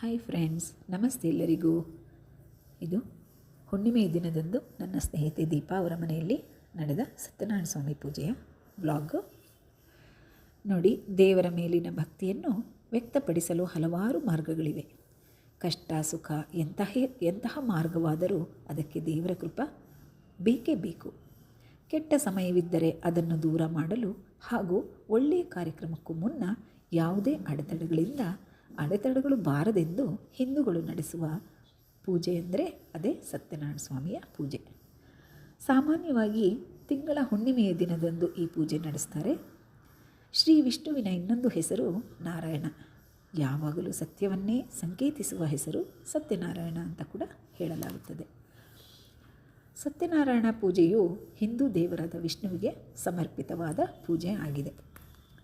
Hi friends ನಮಸ್ತೆ ಎಲ್ಲರಿಗೂ. ಇದು ಹುಣ್ಣಿಮೆ ದಿನದಂದು ನನ್ನ ಸ್ನೇಹಿತೆ ದೀಪಾ ಅವರ ಮನೆಯಲ್ಲಿ ನಡೆದ ಸತ್ಯನಾರಾಯಣ ಸ್ವಾಮಿ ಪೂಜೆಯ ಬ್ಲಾಗ್ ನೋಡಿ, ದೇವರ ಮೇಲಿನ ಭಕ್ತಿಯನ್ನು ವ್ಯಕ್ತಪಡಿಸಲು ಹಲವಾರು ಮಾರ್ಗಗಳಿವೆ. ಕಷ್ಟ, ಸುಖ, ಎಂತಹ ಎಂತಹ ಮಾರ್ಗವಾದರೂ ಅದಕ್ಕೆ ದೇವರ ಕೃಪ ಬೇಕೇ ಬೇಕು. ಕೆಟ್ಟ ಸಮಯವಿದ್ದರೆ ಅದನ್ನು ದೂರ ಮಾಡಲು ಹಾಗೂ ಒಳ್ಳೆಯ ಕಾರ್ಯಕ್ರಮಕ್ಕೂ ಮುನ್ನ ಯಾವುದೇ ಅಡೆತಡೆಗಳಿಂದ ಅಡೆತಡೆಗಳು ಬಾರದೆಂದು ಹಿಂದೂಗಳು ನಡೆಸುವ ಪೂಜೆ ಅಂದರೆ ಅದೇ ಸತ್ಯನಾರಾಯಣ ಸ್ವಾಮಿಯ ಪೂಜೆ. ಸಾಮಾನ್ಯವಾಗಿ ತಿಂಗಳ ಹುಣ್ಣಿಮೆಯ ದಿನದಂದು ಈ ಪೂಜೆ ನಡೆಸ್ತಾರೆ. ಶ್ರೀ ವಿಷ್ಣುವಿನ ಇನ್ನೊಂದು ಹೆಸರು ನಾರಾಯಣ. ಯಾವಾಗಲೂ ಸತ್ಯವನ್ನೇ ಸಂಕೇತಿಸುವ ಹೆಸರು ಸತ್ಯನಾರಾಯಣ ಅಂತ ಕೂಡ ಹೇಳಲಾಗುತ್ತದೆ. ಸತ್ಯನಾರಾಯಣ ಪೂಜೆಯು ಹಿಂದೂ ದೇವರಾದ ವಿಷ್ಣುವಿಗೆ ಸಮರ್ಪಿತವಾದ ಪೂಜೆ ಆಗಿದೆ.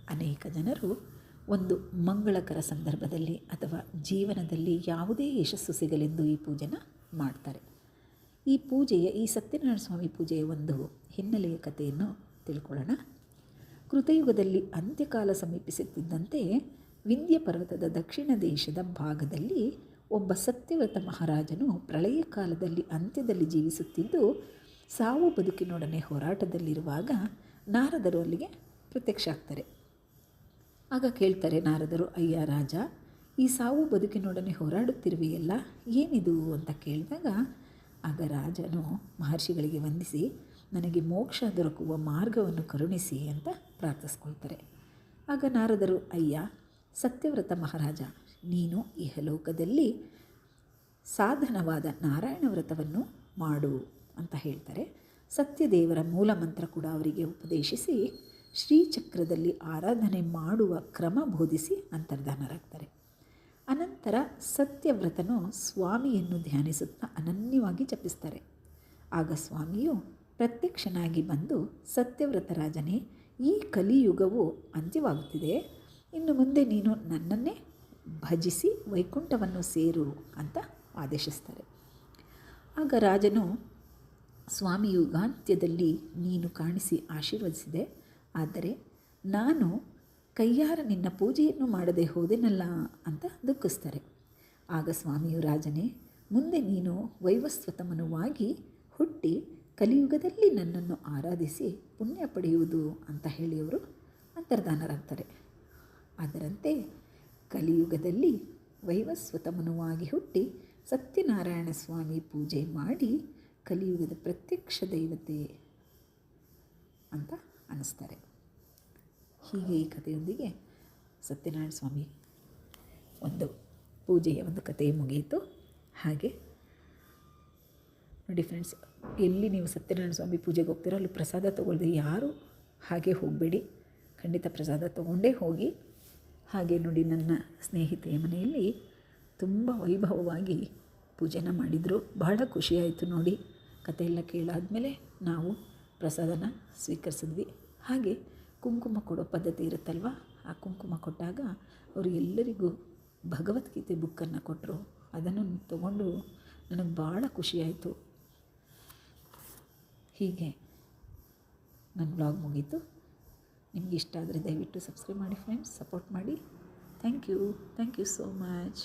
ಅನೇಕ ಜನರು ಒಂದು ಮಂಗಳಕರ ಸಂದರ್ಭದಲ್ಲಿ ಅಥವಾ ಜೀವನದಲ್ಲಿ ಯಾವುದೇ ಯಶಸ್ಸು ಸಿಗಲೆಂದು ಈ ಪೂಜೆನ ಮಾಡ್ತಾರೆ. ಈ ಪೂಜೆಯ, ಈ ಸತ್ಯನಾರಾಯಣ ಸ್ವಾಮಿ ಪೂಜೆಯ ಒಂದು ಹಿನ್ನೆಲೆಯ ಕಥೆಯನ್ನು ತಿಳ್ಕೊಳ್ಳೋಣ. ಕೃತಯುಗದಲ್ಲಿ ಅಂತ್ಯಕಾಲ ಸಮೀಪಿಸುತ್ತಿದ್ದಂತೆ ವಿಂಧ್ಯ ಪರ್ವತದ ದಕ್ಷಿಣ ದೇಶದ ಭಾಗದಲ್ಲಿ ಒಬ್ಬ ಸತ್ಯವ್ರತ ಮಹಾರಾಜನು ಪ್ರಳಯ ಕಾಲದಲ್ಲಿ ಅಂತ್ಯದಲ್ಲಿ ಜೀವಿಸುತ್ತಿದ್ದು, ಸಾವು ಬದುಕಿನೊಡನೆ ಹೋರಾಟದಲ್ಲಿರುವಾಗ ನಾರದರು ಅಲ್ಲಿಗೆ ಪ್ರತ್ಯಕ್ಷ ಆಗ್ತಾರೆ ಆಗ ಕೇಳ್ತಾರೆ ನಾರದರು, ಅಯ್ಯ ರಾಜ, ಈ ಸಾವು ಬದುಕಿನೊಡನೆ ಹೋರಾಡುತ್ತಿರುವೆಯಲ್ಲ, ಏನಿದು? ಅಂತ ಕೇಳಿದಾಗ, ಆಗ ರಾಜನು ಮಹರ್ಷಿಗಳಿಗೆ ವಂದಿಸಿ, ನನಗೆ ಮೋಕ್ಷ ದೊರಕುವ ಮಾರ್ಗವನ್ನು ಕರುಣಿಸಿ ಅಂತ ಪ್ರಾರ್ಥಿಸ್ಕೊಳ್ತಾರೆ. ಆಗ ನಾರದರು, ಅಯ್ಯ, ಸತ್ಯವ್ರತ ಮಹಾರಾಜ, ನೀನು ಇಹಲೋಕದಲ್ಲಿ ಸಾಧನವಾದ ನಾರಾಯಣ ವ್ರತವನ್ನು ಮಾಡು ಅಂತ ಹೇಳ್ತಾರೆ. ಸತ್ಯದೇವರ ಮೂಲ ಮಂತ್ರ ಕೂಡ ಅವರಿಗೆ ಉಪದೇಶಿಸಿ ಶ್ರೀಚಕ್ರದಲ್ಲಿ ಆರಾಧನೆ ಮಾಡುವ ಕ್ರಮ ಬೋಧಿಸಿ ಅಂತರ್ಧಾನರಾಗ್ತಾರೆ. ಅನಂತರ ಸತ್ಯವ್ರತನು ಸ್ವಾಮಿಯನ್ನು ಧ್ಯಾನಿಸುತ್ತಾ ಅನನ್ಯವಾಗಿ ಜಪಿಸ್ತಾರೆ. ಆಗ ಸ್ವಾಮಿಯು ಪ್ರತ್ಯಕ್ಷನಾಗಿ ಬಂದು, ಸತ್ಯವ್ರತ ರಾಜನೇ, ಈ ಕಲಿಯುಗವು ಅಂತ್ಯವಾಗುತ್ತಿದೆ. ಇನ್ನು ಮುಂದೆ ನೀನು ನನ್ನನ್ನೇ ಭಜಿಸಿ ವೈಕುಂಠವನ್ನು ಸೇರು ಅಂತ ಆದೇಶಿಸ್ತಾರೆ. ಆಗ ರಾಜನು ಸ್ವಾಮಿ ಯುಗಾಂತ್ಯದಲ್ಲಿ ನೀನು ಕಾಣಿಸಿ ಆಶೀರ್ವದಿಸಿದೆ. ಆದರೆ ನಾನು ಕೈಯಾರ ನಿನ್ನ ಪೂಜೆಯನ್ನು ಮಾಡದೆ ಹೋದೆನಲ್ಲ ಅಂತ ದುಃಖಿಸ್ತಾರೆ. ಆಗ ಸ್ವಾಮಿಯು ರಾಜನೇ, ಮುಂದೆ ನೀನು ವೈವಸ್ವತಮನುವಾಗಿ ಹುಟ್ಟಿ ಕಲಿಯುಗದಲ್ಲಿ ನನ್ನನ್ನು ಆರಾಧಿಸಿ ಪುಣ್ಯ ಪಡೆಯುವುದು ಅಂತ ಹೇಳಿಯವರು ಅಂತರ್ಧಾನರಾಗ್ತಾರೆ ಅದರಂತೆ ಕಲಿಯುಗದಲ್ಲಿ ವೈವಸ್ವತಮನುವಾಗಿ ಹುಟ್ಟಿ ಸತ್ಯನಾರಾಯಣ ಸ್ವಾಮಿ ಪೂಜೆ ಮಾಡಿ ಕಲಿಯುಗದ ಪ್ರತ್ಯಕ್ಷ ದೈವತೆ ಅಂತ ಅನ್ನಿಸ್ತಾರೆ. ಹೀಗೆ ಈ ಕಥೆಯೊಂದಿಗೆ ಸತ್ಯನಾರಾಯಣ ಸ್ವಾಮಿ ಒಂದು ಪೂಜೆಯ ಒಂದು ಕಥೆ ಮುಗಿಯಿತು. ಹಾಗೆ ನೋಡಿ ಫ್ರೆಂಡ್ಸ್ ಎಲ್ಲಿ ನೀವು ಸತ್ಯನಾರಾಯಣ ಸ್ವಾಮಿ ಪೂಜೆಗೆ ಹೋಗ್ತೀರೋ ಅಲ್ಲಿ ಪ್ರಸಾದ ತೊಗೊಳ್ದೆ ಯಾರು ಹಾಗೆ ಹೋಗಬೇಡಿ. ಖಂಡಿತ ಪ್ರಸಾದ ತೊಗೊಂಡೇ ಹೋಗಿ. ಹಾಗೆ ನೋಡಿ ನನ್ನ ಸ್ನೇಹಿತೆಯ ಮನೆಯಲ್ಲಿ ತುಂಬ ವೈಭವವಾಗಿ ಪೂಜೆನ ಮಾಡಿದರು. ಬಹಳ ಖುಷಿಯಾಯಿತು ನೋಡಿ. ಕಥೆಯೆಲ್ಲ ಕೇಳಾದಮೇಲೆ ನಾವು ಪ್ರಸಾದನ ಸ್ವೀಕರಿಸಿದ್ವಿ. ಹಾಗೆ ಕುಂಕುಮ ಕೊಡೋ ಪದ್ಧತಿ ಇರುತ್ತಲ್ವ? ಆ ಕುಂಕುಮ ಕೊಟ್ಟಾಗ ಅವರು ಎಲ್ಲರಿಗೂ ಭಗವದ್ಗೀತೆ ಬುಕ್ಕನ್ನು ಕೊಟ್ಟರು. ಅದನ್ನು ತಗೊಂಡು ನನಗೆ ಭಾಳ ಖುಷಿಯಾಯಿತು. ಹೀಗೆ ನನ್ನ ಬ್ಲಾಗ್ ಮುಗೀತು. ನಿಮಗೆ ಇಷ್ಟ ಆದರೆ ದಯವಿಟ್ಟು ಸಬ್ಸ್ಕ್ರೈಬ್ ಮಾಡಿ ಫ್ರೆಂಡ್ಸ್ ಸಪೋರ್ಟ್ ಮಾಡಿ. Thank you thank you so much